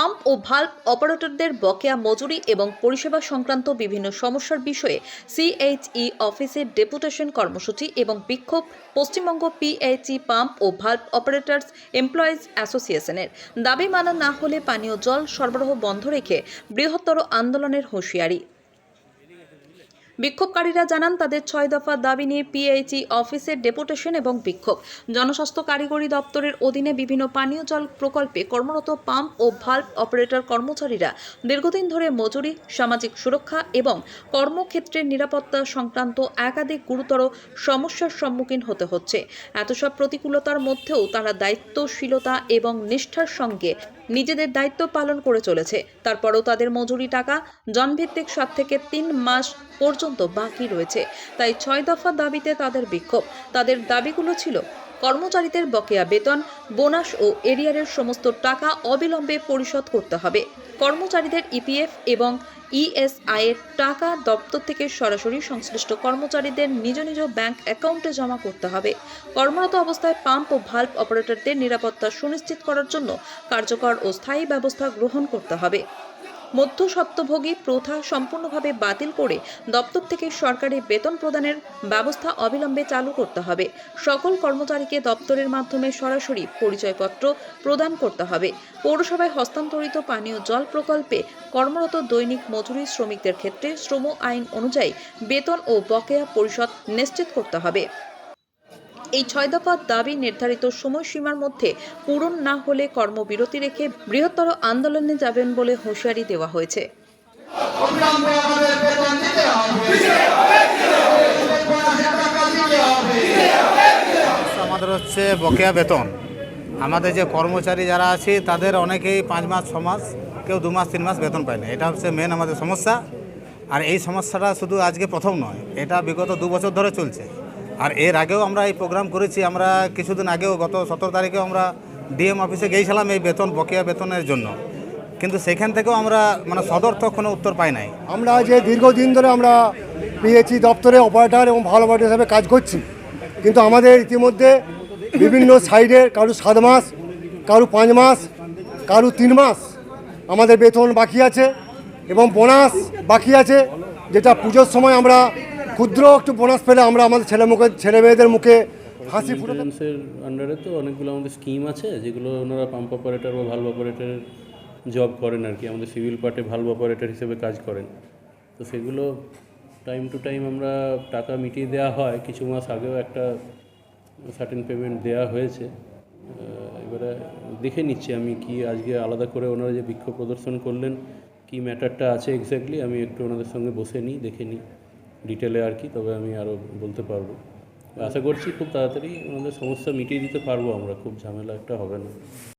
Pump ও valve অপারেটরদের বকেয়া মজুরি এবং পরিষেবা সংক্রান্ত বিভিন্ন সমস্যার বিষয়ে সিএইচই অফিসের ডেপুটেশন কর্মসূচি এবং বিক্ষোভ পশ্চিমবঙ্গ পিএইচই পাম্প ও ভাল্ব অপারেটরস এমপ্লয়িজ অ্যাসোসিয়েশনের। দাবি মানা না হলে পানীয় জল সরবরাহ বন্ধ রেখে বৃহত্তর আন্দোলনের হুঁশিয়ারি। বিক্ষোভকারীরা জানান, তাদের ছয় দফা দাবি নিয়ে পিএইচই অফিসের ডেপুটেশন এবং বিক্ষোভ। জনস্বাস্থ্য কারিগরি দপ্তরের অধীনে বিভিন্ন পানীয় জল প্রকল্পে কর্মরত পাম্প ও ভাল্ব অপারেটর কর্মচারীরা দীর্ঘদিন ধরে মজুরি, সামাজিক সুরক্ষা এবং কর্মক্ষেত্রের নিরাপত্তা সংক্রান্ত একাধিক গুরুতর সমস্যার সম্মুখীন হতে হচ্ছে। এত সব প্রতিকূলতার মধ্যেও তারা দায়িত্বশীলতা এবং নিষ্ঠার সঙ্গে নিজেদের দায়িত্ব পালন করে চলেছে। তারপরও তাদের মজুরি টাকা জনভিত্তিক সাত থেকে তিন মাস পর্যন্ত বাকি রয়েছে। তাই ছয় দফা দাবিতে তাদের বিক্ষোভ। তাদের দাবিগুলো ছিল কর্মচারীদের বকেয়া বেতন, বোনাস ও এরিয়ারের সমস্ত টাকা অবিলম্বে পরিশোধ করতে হবে। কর্মচারীদের ইপিএফ এবং ইএসআই এর টাকা দপ্তর থেকে সরাসরি সংশ্লিষ্ট কর্মচারীদের নিজ নিজ ব্যাংক অ্যাকাউন্টে জমা করতে হবে। কর্মরত অবস্থায় পাম্প ও ভাল্ব অপারেটরদের নিরাপত্তা সুনিশ্চিত করার জন্য কার্যকর ও স্থায়ী ব্যবস্থা গ্রহণ করতে হবে। মধ্যস্বত্বভোগী প্রথা সম্পূর্ণভাবে বাতিল করে দপ্তর থেকে সরকারি বেতন প্রদানের ব্যবস্থা অবিলম্বে চালু করতে হবে। সকল কর্মচারীকে দপ্তরের মাধ্যমে সরাসরি পরিচয়পত্র প্রদান করতে হবে। পৌরসভায় হস্তান্তরিত পানীয় জল প্রকল্পে কর্মরত দৈনিক মজুরি শ্রমিকদের ক্ষেত্রে শ্রম আইন অনুযায়ী বেতন ও বকেয়া পরিশোধ নিশ্চিত করতে হবে। এই ছয় দফা দাবি নির্ধারিত সময়সীমার মধ্যে পূরণ না হলে কর্মবিরতি রেখে বৃহত্তর আন্দোলনে যাবেন বলে হুঁশিয়ারি দেওয়া হয়েছে। আমাদের হচ্ছে বকেয়া বেতন। আমাদের যে কর্মচারী যারা আছে, তাদের অনেকেই পাঁচ মাস, ছ মাস, কেউ দু মাস, তিন মাস বেতন পায় না। এটা হচ্ছে মেন আমাদের সমস্যা। আর এই সমস্যাটা শুধু আজকে প্রথম নয়, এটা বিগত দু বছর ধরে চলছে। আর এর আগেও আমরা এই প্রোগ্রাম করেছি, আমরা কিছুদিন আগেও গত সতেরো তারিখেও আমরা ডিএম অফিসে গিয়েছিলাম এই বেতন, বকেয়া বেতনের জন্য। কিন্তু সেখান থেকেও আমরা মানে সদর্থক কোনো উত্তর পাই নাই। আমরা যে দীর্ঘদিন ধরে আমরা পিএইচই দপ্তরে অপারেটার এবং ভালো অপারেটর হিসাবে কাজ করছি, কিন্তু আমাদের ইতিমধ্যে বিভিন্ন সাইডে কারু সাত মাস, কারু পাঁচ মাস, কারু তিন মাস আমাদের বেতন বাকি আছে এবং বোনাস বাকি আছে, যেটা পুজোর সময় আমরা ক্ষুদ্র একটু বোনাস পেলে আমরা আমাদের ছেলে মুখে, ছেলে মেয়েদের মুখে হাসি ফুটে আন্ডারে তো অনেকগুলো আমাদের স্কিম আছে, যেগুলো ওনারা পাম্প অপারেটর বা ভালভ অপারেটরের জব করেন আর কি। আমাদের সিভিল পার্টে ভালভ অপারেটর হিসেবে কাজ করেন। তো সেগুলো টাইম টু টাইম আমরা টাকা মিটিয়ে দেওয়া হয়। কিছু মাস আগেও একটা সার্টেন পেমেন্ট দেওয়া হয়েছে। এবারে দেখে নিচ্ছি আমি কি আজকে আলাদা করে ওনারা যে বিক্ষোভ প্রদর্শন করলেন, কি ম্যাটারটা আছে এক্স্যাক্টলি আমি একটু ওনাদের সঙ্গে বসে নিই, দেখে নিই। ডিটেলে আর কি, তবে আমি আরও বলতে পারব। আশা করছি খুব তাড়াতাড়ি ওনাদের সমস্যা মিটিয়ে দিতে পারব আমরা, খুব ঝামেলা একটা হবে না।